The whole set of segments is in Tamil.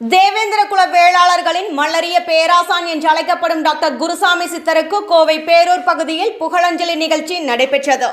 தேவேந்திர குல வேளாளர்களின் மல்லரிய பேராசான் என்று அழைக்கப்படும் டாக்டர் குருசாமி சித்தருக்கு கோவை பேரூர் பகுதியில் புகழஞ்சலி நிகழ்ச்சி நடைபெற்றது.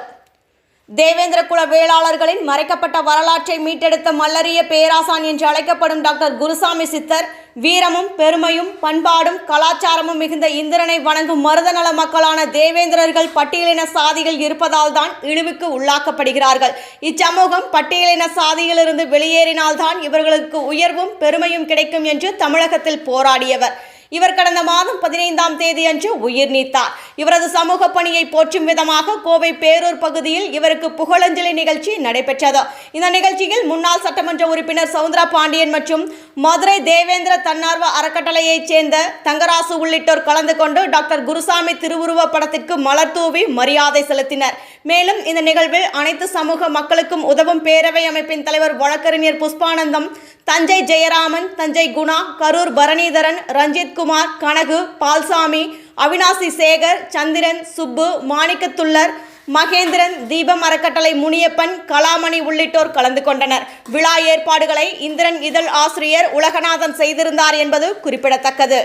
தேவேந்திர குல வேளாளர்களின் மறைக்கப்பட்ட வரலாற்றை மீட்டெடுத்த மல்லரிய பேராசான் என்று அழைக்கப்படும் டாக்டர் குருசாமி சித்தர் வீரமும் பெருமையும் பண்பாடும் கலாச்சாரமும் மிகுந்த இந்திரனை வணங்கும் மருதநல மக்களான தேவேந்திரர்கள் பட்டியலின சாதிகள் இருப்பதால் தான் இழிவுக்கு உள்ளாக்கப்படுகிறார்கள். இச்சமூகம் பட்டியலின சாதியிலிருந்து வெளியேறினால்தான் இவர்களுக்கு உயர்வும் பெருமையும் கிடைக்கும் என்று தமிழகத்தில் போராடியவர். இவர் கடந்த மாதம் பதினைந்தாம் தேதி அன்று உயிர் நீத்தார். இவரது சமூக பணியை போற்றும் விதமாக கோவை பேரூர் பகுதியில் இவருக்கு புகழஞ்சலி நிகழ்ச்சி நடைபெற்றது. இந்த நிகழ்ச்சியில் முன்னாள் சட்டமன்ற உறுப்பினர் சவுந்தரா பாண்டியன் மற்றும் மதுரை தேவேந்திர தன்னார்வ அறக்கட்டளையைச் சேர்ந்த தங்கராசு உள்ளிட்டோர் கலந்து கொண்டு டாக்டர் குருசாமி திருவுருவ படத்திற்கு மலர் தூவி மரியாதை செலுத்தினர். மேலும் இந்த நிகழ்வில் அனைத்து சமூக மக்களுக்கும் உதவும் பேரவை அமைப்பின் தலைவர் வழக்கறிஞர் புஷ்பானந்தம் தஞ்சை ஜெயராமன் தஞ்சை குணா கரூர் பரணிதரன் ரஞ்சித்குமார் கனகு பால்சாமி அவினாசி சேகர் சந்திரன் சுப்பு மாணிக்கத்துள்ளர் மகேந்திரன் தீபம் அறக்கட்டளை முனியப்பன் கலாமணி உள்ளிட்டோர் கலந்து கொண்டனர். விழா ஏற்பாடுகளை இந்திரன் இதழ் ஆசிரியர் உலகநாதன் செய்திருந்தார் என்பது குறிப்பிடத்தக்கது.